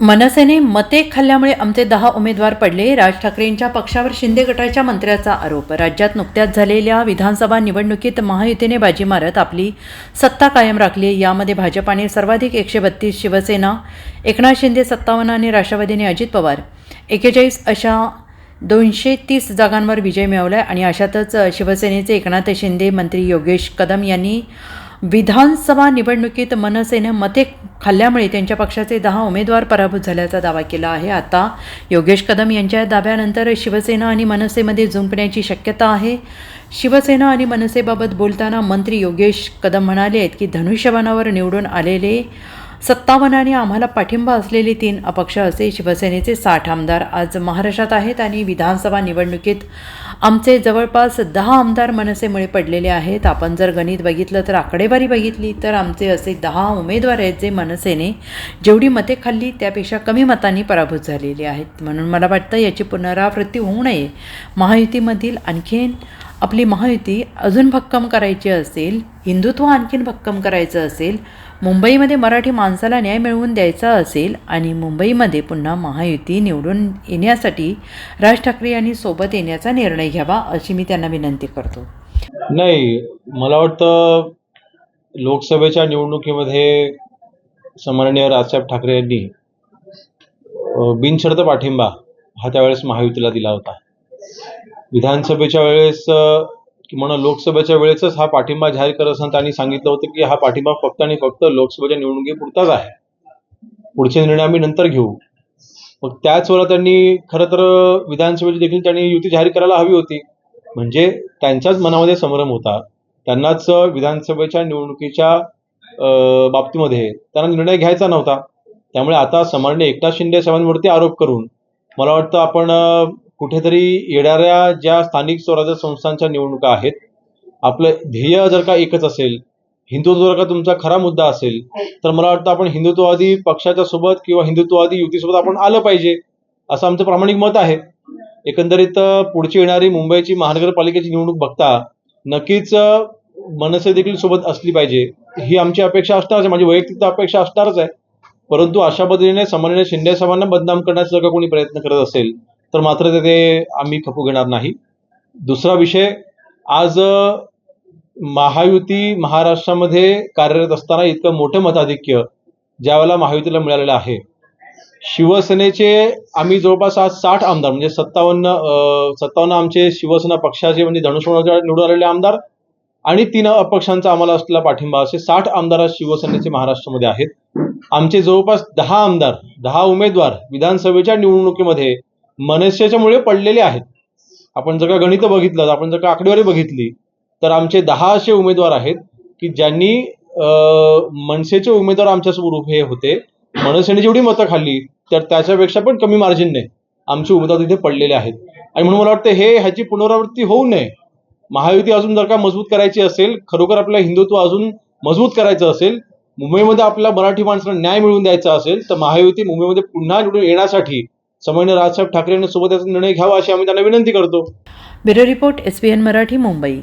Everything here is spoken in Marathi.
मनसेने मते खाल्ल्यामुळे आमचे दहा उमेदवार पडले. राज ठाकरेंच्या पक्षावर शिंदे गटाच्या मंत्र्याचा आरोप. राज्यात नुकत्याच झालेल्या विधानसभा निवडणुकीत महायुतीने बाजी मारत आपली सत्ता कायम राखली. यामध्ये भाजपाने सर्वाधिक एकशे बत्तीस शिवसेना एकनाथ शिंदे सत्तावन्न आणि राष्ट्रवादीने अजित पवार. एकेचाळीस अशा दोनशे तीस जागांवर विजय मिळवला आणि अशातच शिवसेनेचे एकनाथ शिंदे मंत्री योगेश कदम यांनी विधानसभा निवडणुकीत मनसेनं मते खाल्ल्यामुळे त्यांच्या पक्षाचे दहा उमेदवार पराभूत झाल्याचा दावा केला आहे. आता योगेश कदम यांच्या दाव्यानंतर शिवसेना आणि मनसेमध्ये जुंपण्याची शक्यता आहे. शिवसेना आणि मनसेबाबत बोलताना मंत्री योगेश कदम म्हणाले आहेत की धनुष्यबाणावर निवडून आलेले सत्तावनाने आम्हाला पाठिंबा असलेले तीन अपक्ष असे शिवसेनेचे साठ आमदार आज महाराष्ट्रात आहेत आणि विधानसभा निवडणुकीत आमचे जवळपास दहा आमदार मनसेमुळे पडलेले आहेत. आपण जर गणित बघितलं तर आकडेवारी बघितली तर आमचे असे दहा उमेदवार आहेत जे मनसेने जेवढी मते खाल्ली त्यापेक्षा कमी मतांनी पराभूत झालेली आहेत. म्हणून मला वाटतं याची पुनरावृत्ती होऊ नये. महायुतीमधील आणखीन आपली महायुती अजून भक्कम करायची असेल हिंदुत्व आणखीन भक्कम करायचं असेल मुंबईमध्ये मराठी माणसाला न्याय मिळवून द्यायचा असेल आणि मुंबईमध्ये पुन्हा महायुती निवडून येण्यासाठी राज ठाकरे यांनी सोबत येण्याचा निर्णय घ्यावा अशी मी त्यांना विनंती करतो. नाही मला वाटतं लोकसभेच्या निवडणुकीमध्ये सन्माननीय राजसाहेब ठाकरे यांनी बिनशर्त पाठिंबा हा त्यावेळेस महायुतीला दिला होता. विधानसभेच्या वेळेस अं, किंवा लोकसभेच्या वेळेसच हा पाठिंबा जाहीर करत असताना त्यांनी सांगितलं होतं की हा पाठिंबा फक्त आणि फक्त लोकसभेच्या निवडणुकीपुरताच आहे. पुढचे निर्णय आम्ही नंतर घेऊ. मग त्याच वेळेला त्यांनी खरं तर विधानसभेची देखील त्यांनी युती जाहीर करायला हवी होती. म्हणजे त्यांच्याच मनामध्ये संभ्रम होता. त्यांनाच विधानसभेच्या निवडणुकीच्या बाबतीमध्ये त्यांना निर्णय घ्यायचा नव्हता. त्यामुळे आता सन्माननीय एकनाथ शिंदे साहेबांवरती आरोप करून मला वाटतं आपण कुठेतरी येणाऱ्या ज्या स्थानिक स्वराज्य संस्थांच्या निवडणुका आहेत आपलं ध्येय जर का एकच असेल हिंदुत्व जर का तुमचा खरा मुद्दा असेल तर मला वाटतं आपण हिंदुत्ववादी पक्षाच्या सोबत किंवा हिंदुत्ववादी युतीसोबत आपण आलं पाहिजे असं आमचं प्रामाणिक मत आहे. एकंदरीत पुढची येणारी मुंबईची महानगरपालिकेची निवडणूक बघता नक्कीच मनसे देखील सोबत असली पाहिजे ही आमची अपेक्षा असणारच आहे माझी वैयक्तिक अपेक्षा असणारच आहे. परंतु अशा पद्धतीने सामान्य शिंदे साहेबांना बदनाम करण्याचा जर का कोणी प्रयत्न करत असेल तर मात्र ते- आम्ही खपू घेणार नाही. दुसरा विषय आज महायुती महाराष्ट्रामध्ये कार्यरत असताना इतकं मोठं मताधिक्य ज्यावेळेला महायुतीला मिळालेलं आहे. शिवसेनेचे आम्ही जवळपास आज साठ आमदार म्हणजे सत्तावन्न सत्तावन्न आमचे शिवसेना पक्षाचे म्हणजे धनुष्यबाणाचे निवडून आलेले आमदार आणि तीन अपक्षांचा आम्हाला असलेला पाठिंबा असे साठ आमदार आज शिवसेनेचे महाराष्ट्रामध्ये आहेत. आमचे जवळपास दहा आमदार दहा उमेदवार विधानसभेच्या निवडणुकीमध्ये मनुष्याच्यामुळे पडलेले आहेत. आपण जर का गणित बघितलं आपण जर का आकडेवारी बघितली तर आमचे दहा असे उमेदवार आहेत की ज्यांनी मनसेचे उमेदवार आमच्यासमोर उभे होते. मनसेने जेवढी मतं खाल्ली तर त्याच्यापेक्षा पण कमी मार्जिनने आमचे उमेदवार तिथे पडलेले आहेत. आणि म्हणून मला वाटतं हे ह्याची पुनरावृत्ती होऊ नये. महायुती अजून जर का मजबूत करायची असेल खरोखर आपलं हिंदुत्व अजून मजबूत करायचं असेल मुंबईमध्ये आपल्या मराठी माणसाला न्याय मिळवून द्यायचा असेल तर महायुती मुंबईमध्ये पुन्हा निवडून येण्यासाठी सन्मान्य राजसाहेब ठाकरे यांनी सोबत याचा निर्णय घ्यावा अशी आम्ही त्यांना विनंती करतो. Bureau report S P N Marathi Mumbai.